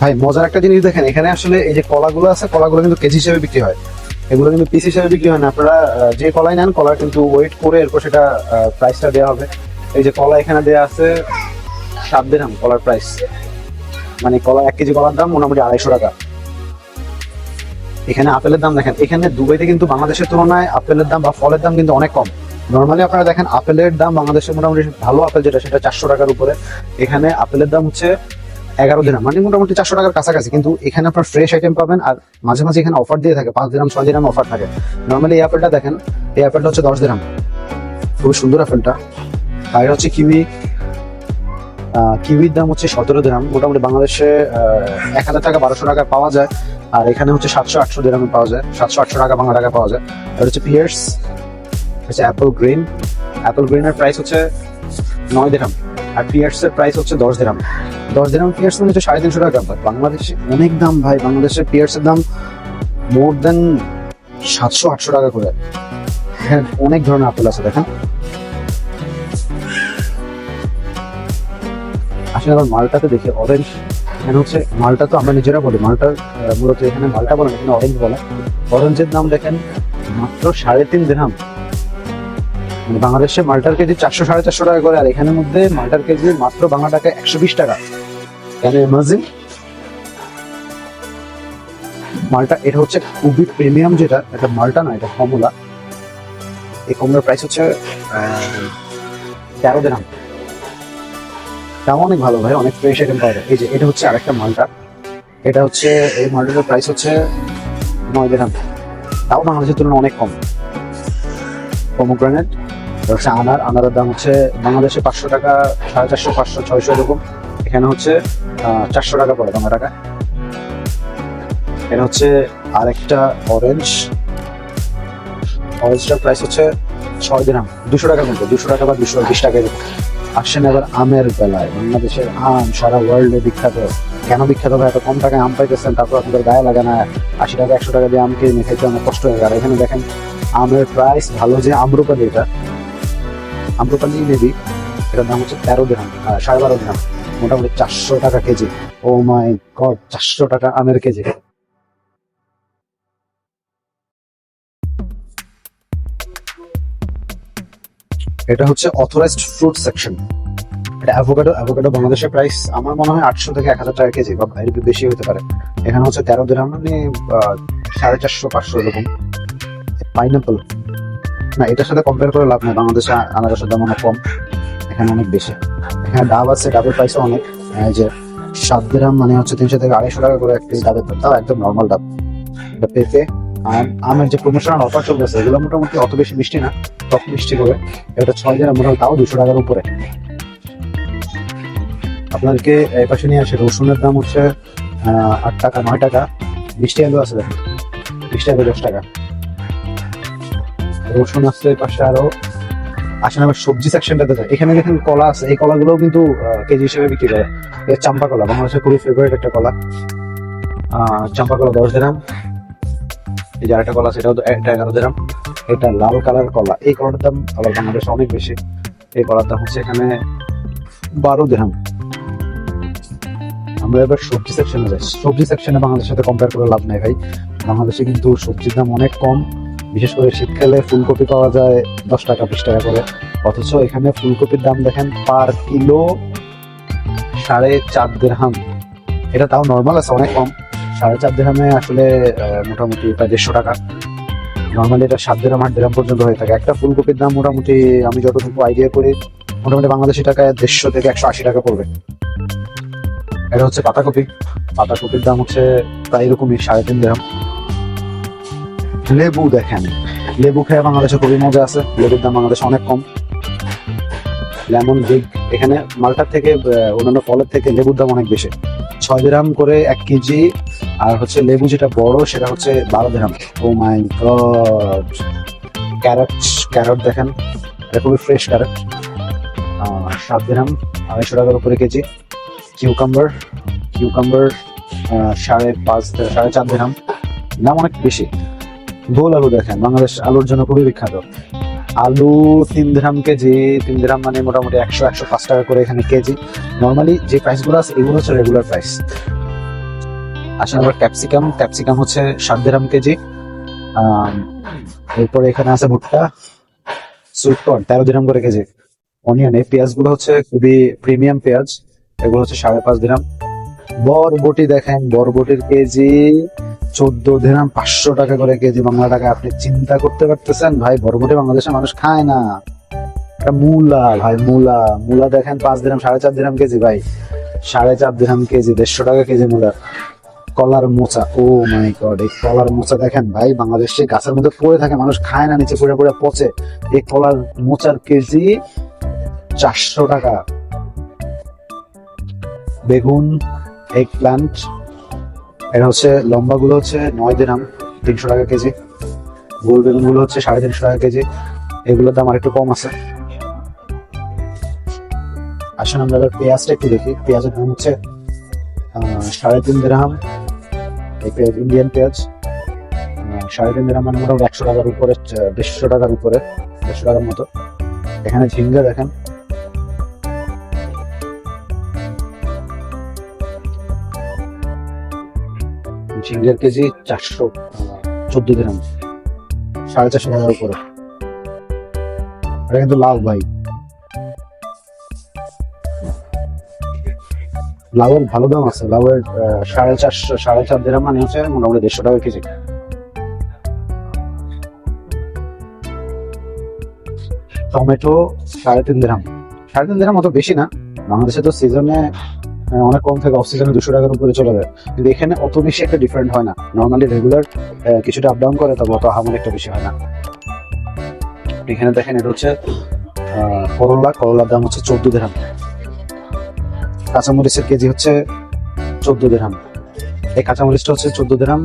ভাই, মজার একটা জিনিস দেখেন, এখানে আসলে এই যে কলাগুলো আছে, কলাগুলো কিন্তু কেজি হিসেবে বিক্রি হয়। এগুলো কিন্তু পিস হিসেবে বিক্রি হয় না। আপনারা যে কলাই নেন, কলা কিন্তু ওয়েট করে এরপর সেটা প্রাইসটা দেওয়া হবে। এই যে কলা এখানে দেওয়া আছে সাত দিরহাম কলার প্রাইস মানে কলা এক কেজি কলার দাম মোটামুটি আড়াইশো টাকা। এখানে আপেলের দাম দেখেন, এখানে দুবাইতে কিন্তু বাংলাদেশের তুলনায় আপেলের দাম বা ফলের দাম কিন্তু অনেক কম। নর্মালি আপনারা দেখেন, আপেলের দাম বাংলাদেশে মোটামুটি ভালো আপেল যেটা, সেটা চারশো টাকার উপরে। এখানে আপেলের দাম হচ্ছে এগারো দিনাম মানে মোটামুটি চারশো টাকার কাছাকাছি। কিন্তু এখানে আপনার ফ্রেশ আইটেম পাবেন আর মাঝে মাঝে এখানে অফার দিয়ে থাকে, পাঁচ দিনাম ছয় দিনাম অফার থাকে। নর্মালি এই অ্যাপেলটা দেখেন, এই অ্যাপেলটা হচ্ছে দশ দিনাম খুবই সুন্দর আপেলটা আর হচ্ছে কিউই কিউইর দাম হচ্ছে সতেরো দিনাম মোটামুটি বাংলাদেশে এক হাজার টাকা, বারোশো টাকা পাওয়া যায়। আর এখানে হচ্ছে সাতশো, আটশো দিরামে পাওয়া যায়। সাতশো, আটশো টাকা, বাংলা টাকা পাওয়া যায়। আর হচ্ছে পিয়ার্স হচ্ছে অ্যাপল গ্রিন অ্যাপল গ্রিনের প্রাইস হচ্ছে নয় দিরাম আর পিয়ার্স এর প্রাইস হচ্ছে দশ দিরাম দশ দিরাম পিয়ার্স মানে হচ্ছে সাড়ে তিনশো টাকা But বাংলাদেশে অনেক দাম ভাই বাংলাদেশে পিয়ার্স এর দাম মোর দেন সাতশো, আটশো টাকা করে। হ্যাঁ অনেক ধরনের আপেল আছে, দেখেন। আসলে আবার মালটাতে দেখি অরেঞ্জ এখানে হচ্ছে মালটা তো আমরা নিজেরা বলি, মালটা মূলত এখানে মালটা বলে এখানে অরেঞ্জ বলে। অরেঞ্জের দাম দেখেন মাত্র সাড়ে তিন দিনাম মানে বাংলাদেশে মালটার কেজি চারশো, সাড়ে চারশো টাকা করে, আর এখানের মধ্যে মালটার কেজি মাত্র বাংলা টাকা একশো বিশ টাকা। কেন ইমাজিন মালটা, এটা হচ্ছে খুবই প্রিমিয়াম যেটা, এটা মালটা না, এটা কমলা। এই কমলার প্রাইস হচ্ছে তেরো দিরহাম দাম অনেক ভালো ভাই, অনেক ফ্রেশ আইটেম পাওয়া যায়। এই যে, এটা হচ্ছে আরেকটা মালটা। এটা হচ্ছে, এই মালটার প্রাইস হচ্ছে নয় দিরহাম তাও বাংলাদেশের তুলনায় অনেক কম। পমোগ্রানেট হচ্ছে আনার। আনারের দাম হচ্ছে বাংলাদেশে পাঁচশো টাকা, সাড়ে চারশো, পাঁচশো, ছয়শো এরকম। এখানে হচ্ছে চারশো টাকা পড়ে বাংলা টাকা। এটা হচ্ছে আরেকটা অরেঞ্জ অরেঞ্জটার প্রাইস হচ্ছে ছয় দিরাম দুশো টাকার মধ্যে দুশো টাকা বা দুশো বিশ টাকা আসছেন এবার আমের বেলায়। বাংলাদেশের আম সারা ওয়ার্ল্ডে বিখ্যাত। কেন বিখ্যাত ভাই? এত কম টাকায় আম পাইতেছেন, তারপর আপনাদের গায়ে লাগে না। আশি টাকা, একশো টাকা দিয়ে আম কিনে খাইতে অনেক কষ্ট হয়ে। গেল এখানে দেখেন, আমের প্রাইস ভালো যে আম্রপালি এটা। আম্রপালি মেবি এটার দাম হচ্ছে তেরো দিরাম সাড়ে বারো দিরাম মোটামুটি চারশো টাকা কেজি। ও মাই গড চারশো টাকা আমের কেজি। এটা হচ্ছে অথরাইজড ফ্রুট সেকশন এটা অ্যাভোকাডো অ্যাভোকাডো বাংলাদেশের প্রাইস আমার মনে হয় আটশো থেকে এক হাজার টাকা কেজি বা এর বেশি হতে পারে। এখানে হচ্ছে তেরো দিরহাম মানে সাড়ে চারশো, পাঁচশো এরকম। পাইনাপল না, এটার সাথে কম্পেয়ার করে লাভ নেই, বাংলাদেশে আনারসের দাম অনেক কম। এখানে অনেক বেশি। এখানে ডাব আছে, ডাবের প্রাইসও অনেক। যে সাত গ্রাম মানে হচ্ছে তিনশো থেকে আড়াইশো টাকা করে একটি ডাবের দাম তাও একদম নর্মাল ডাব। এটা পেঁপে আমের যে প্রমোশনাল অফার চলতেছে, এগুলো মোটামুটি অত বেশি মিষ্টি না টক মিষ্টি করে এটা ছয় দিনের মোটামুটি, তাও দুশো টাকার উপরে। আপনাদেরকে এই পাশে নিয়ে আসে, রসুনের দাম হচ্ছে আট টাকা, নয় টাকা। মিষ্টি আলু আছে দেখেন। মিষ্টি আলু দশ টাকা। রসুন আছে পাশে আরও আসেন আবার সবজি সেকশনটাতে যায় এখানে দেখেন কলা আছে। এই কলাগুলোও কিন্তু কেজি হিসেবে বিক্রি করে। চাম্পা কলা, বাংলাদেশের খুবই ফেভারিট একটা কলা। চাম্পা কলা দশ দিরাম এই যে আরেকটা কলা সেটাও তো একটা এগারো দিরাম এটা লাল কালার কলা। এই কলাটার দাম আবার বাংলাদেশে অনেক বেশি। এই কলার দাম হচ্ছে এখানে বারো দিরাম আমরা এবার সবজি সেকশনে যাই। সবজি সেকশনে বাংলাদেশের সাথে কম্পেয়ার করে লাভ নাই ভাই। বাংলাদেশে কিন্তু সবজির দাম অনেক কম। বিশেষ করে শীতকালে ফুলকপি পাওয়া যায় দশ টাকা, বিশ টাকা করে। অথচ এখানে ফুলকপির দাম দেখেন পার কিলো সাড়ে চার দেড়হাম এটা তাও নর্মাল আছে, অনেক কম। সাড়ে চার দেড়হামে আসলে মোটামুটি প্রায় দেড়শো টাকা। নর্মালি এটা সাত দেড়হাম আট দেড়হাম পর্যন্ত হয়ে থাকে। একটা ফুলকপির দাম মোটামুটি আমি যতটুকু আইডিয়া করি, মোটামুটি বাংলাদেশি টাকায় দেড়শো থেকে একশো আশি টাকা পড়বে। এটা হচ্ছে পাতাকপি। পাতাকপির দাম হচ্ছে প্রায় এরকমই, সাড়ে তিন দেড়হাম লেবু দেখেন। লেবু খেয়ে বাংলাদেশে খুবই মজা আছে। লেবুর দাম বাংলাদেশে অনেক কম। লেমন বিগ এখানে মালটার থেকে অন্যান্য ফলের থেকে লেবুর দাম অনেক বেশি। ছয় গ্রাম করে এক কেজি, আর হচ্ছে লেবু যেটা বড়, সেটা হচ্ছে বারো gram. Oh my god carrot carrot দেখেন। এটা খুবই ফ্রেশ ক্যারট। সাত গ্রাম, আড়াইশো টাকার উপরে কেজি। কিউকাম্বার কিউকাম্বার সাড়ে পাঁচ, সাড়ে চার গ্রাম। দাম অনেক বেশি। গোল আলু দেখেন, বাংলাদেশ আলুর জন্য খুবই বিখ্যাত। আলু তিন গ্রাম কেজি, তিন গ্রাম মানে মোটামুটি একশো একশো পাঁচ টাকা করে এখানে কেজি। নর্মালি যে প্রাইসগুলো আছে, এগুলো হচ্ছে রেগুলার প্রাইস আসেন আবার ক্যাপসিকাম ক্যাপসিকাম হচ্ছে সাত দিরাম কেজি। এরপরে এখানে আছে ভুট্টা সুইট কর্ন তেরো দিরাম করে কেজি। অনিয়ন এই পেঁয়াজগুলো হচ্ছে খুবই প্রিমিয়াম পেঁয়াজ, এগুলো হচ্ছে সাড়ে পাঁচ দিরাম বরবটি দেখেন, বরবটির কেজি চোদ্দ দিরাম পাঁচশো টাকা করে কেজি বাংলা টাকা আপনি চিন্তা করতে পারতেছেন? ভাই, বরবটি বাংলাদেশের মানুষ খায় না। মূলা, ভাই, মূলা। মূলা দেখেন, পাঁচ দিরাম সাড়ে চার দিরাম কেজি, ভাই। সাড়ে চার দিরাম কেজি, দেড়শো টাকা কেজি মূলা কলার মোচা, ও মাই গড, এই কলার মোচা দেখেন, ভাই, বাংলাদেশে গাছের মধ্যে পড়ে থাকে, মানুষ খায় না, নিচে পড়ে পড়ে পচে। এই কলার মোচার কেজি চারশো টাকা। বেগুন এগ প্লান্ট এটা হচ্ছে লম্বা গুলো হচ্ছে নয় দিরাম তিনশো টাকা কেজি। গোল বেগুনগুলো হচ্ছে সাড়ে তিনশো টাকা কেজি। এগুলোর দাম আরেকটু কম আছে। আসুন আমরা এবার পেঁয়াজটা একটু দেখি। পেঁয়াজের দাম হচ্ছে সাড়ে তিন দিরহাম এই পেঁয়াজ, ইন্ডিয়ান পেঁয়াজ সাড়ে তিন দিরহাম মানে মোটামুটি একশো টাকার উপরে দেড়শো টাকার উপরে, দেড়শো টাকার মতো। এখানে ঝিঙ্গা দেখেন। ঝিঙ্গের কেজি চারশো, চোদ্দ দিরাম সাড়ে চারশো টাকার উপরে। এটা কিন্তু লাভ ভাই। লাভের ভালো দাম আছে। লাভের সাড়ে চারশো, সাড়ে চার দিরাম মানে হচ্ছে মোটামুটি দেড়শো টাকা কেজি। টমেটো সাড়ে তিন দিরাম সাড়ে তিন দিরাম অত বেশি না। বাংলাদেশে তো সিজনে অনেক কম থাকে অফ সিজনে দুশো টাকার উপরে চলে যায়। কিন্তু এখানে অত বেশি একটা ডিফারেন্ট হয় না। নর্মালি রেগুলার কিছুটা আপ ডাউন করে, তবে অত হামন একটা বেশি হয় না। এখানে দেখেন, এটা হচ্ছে করলা। করলার দাম হচ্ছে চোদ্দ দিরাম কাঁচামরিচের কেজি হচ্ছে চোদ্দ দিরাম এই কাঁচামরিচটা হচ্ছে চোদ্দ দিরাম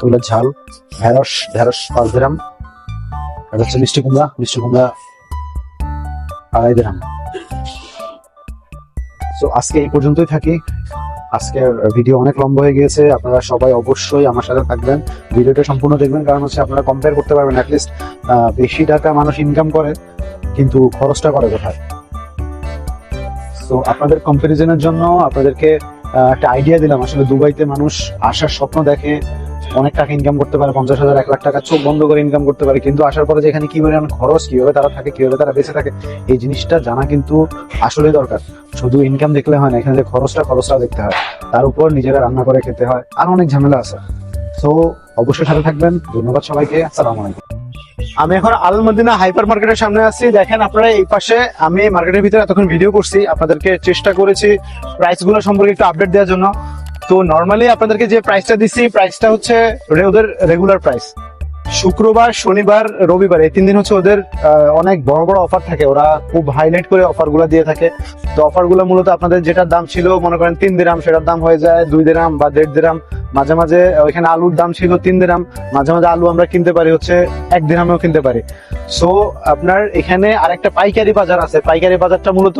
তুলের ঝাল। ঢেঁড়স ঢেঁড়স পাঁচ দিরাম এটা হচ্ছে মিষ্টি কুমড়া মিষ্টি কুমড়া আড়াই দিরাম তো আজকে এই পর্যন্তই থাকি। আজকের ভিডিও অনেক লম্বা হয়ে গিয়েছে। আপনারা সবাই অবশ্যই আমার সাথে থাকবেন। ভিডিওটা সম্পূর্ণ দেখবেন, কারণ হচ্ছে আপনারা কম্পেয়ার করতে পারবেন অ্যাটলিস্ট বেশি টাকা মানুষ ইনকাম করে, কিন্তু খরচটা করে কোথায়? তো আপনাদের কম্পারিজনের জন্য আপনাদেরকে একটা আইডিয়া দিলাম। আসলে দুবাইতে মানুষ আসার স্বপ্ন দেখে অনেক টাকা ইনকাম করতে পারে, পঞ্চাশ হাজার, এক লাখ টাকা চোখ বন্ধ করে ইনকাম করতে পারে, কিন্তু আসার পরে যে এখানে কি পরিমাণ খরচ, কীভাবে তারা থাকে, কীভাবে তারা বেঁচে থাকে, এই জিনিসটা জানা কিন্তু আসলে দরকার। শুধু ইনকাম দেখলে হয় না, এখানে যে খরচটা খরচটা দেখতে হয়। তার উপর নিজেরা রান্না করে খেতে হয়। আর অনেক ঝামেলা আছে। তো অবশ্যই সাথে থাকবেন। ধন্যবাদ সবাইকে। আসসালামু আলাইকুম। আমি এখন আল মদিনা হাইপার মার্কেটের সামনে আছি। দেখেন আপনারা এই পাশে আমি মার্কেটের ভিতরে এতক্ষণ ভিডিও করছি। আপনাদেরকে চেষ্টা করেছি প্রাইসগুলো সম্পর্কে একটু আপডেট দেওয়ার জন্য। তো নর্মালি আপনাদেরকে যে প্রাইসটা দিচ্ছি প্রাইসটা হচ্ছে ওদের রেগুলার প্রাইস শুক্রবার, শনিবার, রবিবার, এই তিন দিন হচ্ছে ওদের অনেক বড় বড় অফার থাকে। ওরা খুব হাইলাইট করে অফারগুলো দিয়ে থাকে। তো অফারগুলো মূলত আপনাদের যেটার দাম ছিল, মনে করেন তিন দিরাম, সেটার দাম হয়ে যায় দুই দিরাম বা দেড় দিরাম। মাঝে মাঝে ওইখানে আলুর দাম ছিল তিন দিরাম। মাঝে মাঝে আলু আমরা কিনতে পারি হচ্ছে এক দিরামেও কিনতে পারি। সো আপনার এখানে আরেকটা পাইকারি বাজার আছে। পাইকারি বাজারটা মূলত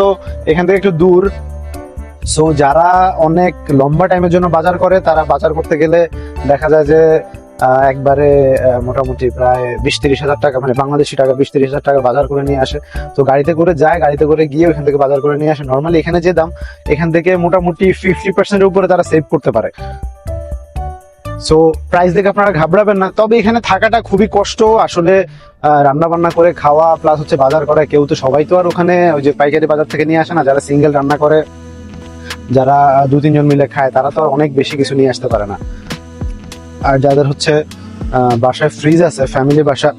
এখান থেকে একটু দূর। সো যারা অনেক লম্বা টাইমের জন্য বাজার করে, তারা বাজার করতে গেলে দেখা যায় যে একবারে মোটামুটি প্রায় বিশ তিরিশ হাজার টাকা মানে বাংলাদেশি টাকা বিশ তিরিশ হাজার টাকা বাজার করে নিয়ে আসে। তো গাড়িতে করে যায়, গাড়িতে করে গিয়ে ওখান থেকে বাজার করে নিয়ে আসে। নর্মালি এখানে যে দাম, এখান থেকে মোটামুটি ফিফটি পার্সেন্টের উপরে তারা সেভ করতে পারে। সো প্রাইস দেখে আপনারা ঘাবড়াবেন না। তবে এখানে থাকাটা খুবই কষ্ট। আসলে রান্না বান্না করে খাওয়া প্লাস হচ্ছে বাজার করা, কেউ তো সবাই তো আর ওখানে ওই যে পাইকারি বাজার থেকে নিয়ে আসে না। যারা সিঙ্গেল রান্না করে, যারা দু তিনজন মিলে খায়, তারা তো অনেক বেশি কিছু নিয়ে আসতে পারে না। আর যাদের হচ্ছে বাসায় ফ্রিজ আছে ফ্যামিলি বাসা,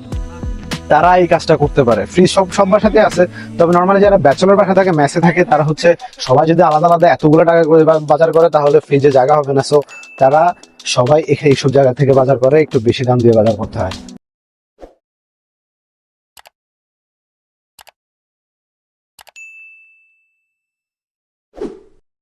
তারা এই কাজটা করতে পারে। ফ্রিজ সব সব বাসাতে আছে, তবে নর্মালি যারা ব্যাচেলর বাসা থাকে মেসে থাকে, তারা হচ্ছে সবাই যদি আলাদা আলাদা এতগুলো টাকা করে বাজার করে, তাহলে ফ্রিজে জায়গা হবে না। সো তারা সবাই এখানে এইসব জায়গা থেকে বাজার করে, একটু বেশি দাম দিয়ে বাজার করতে হয়।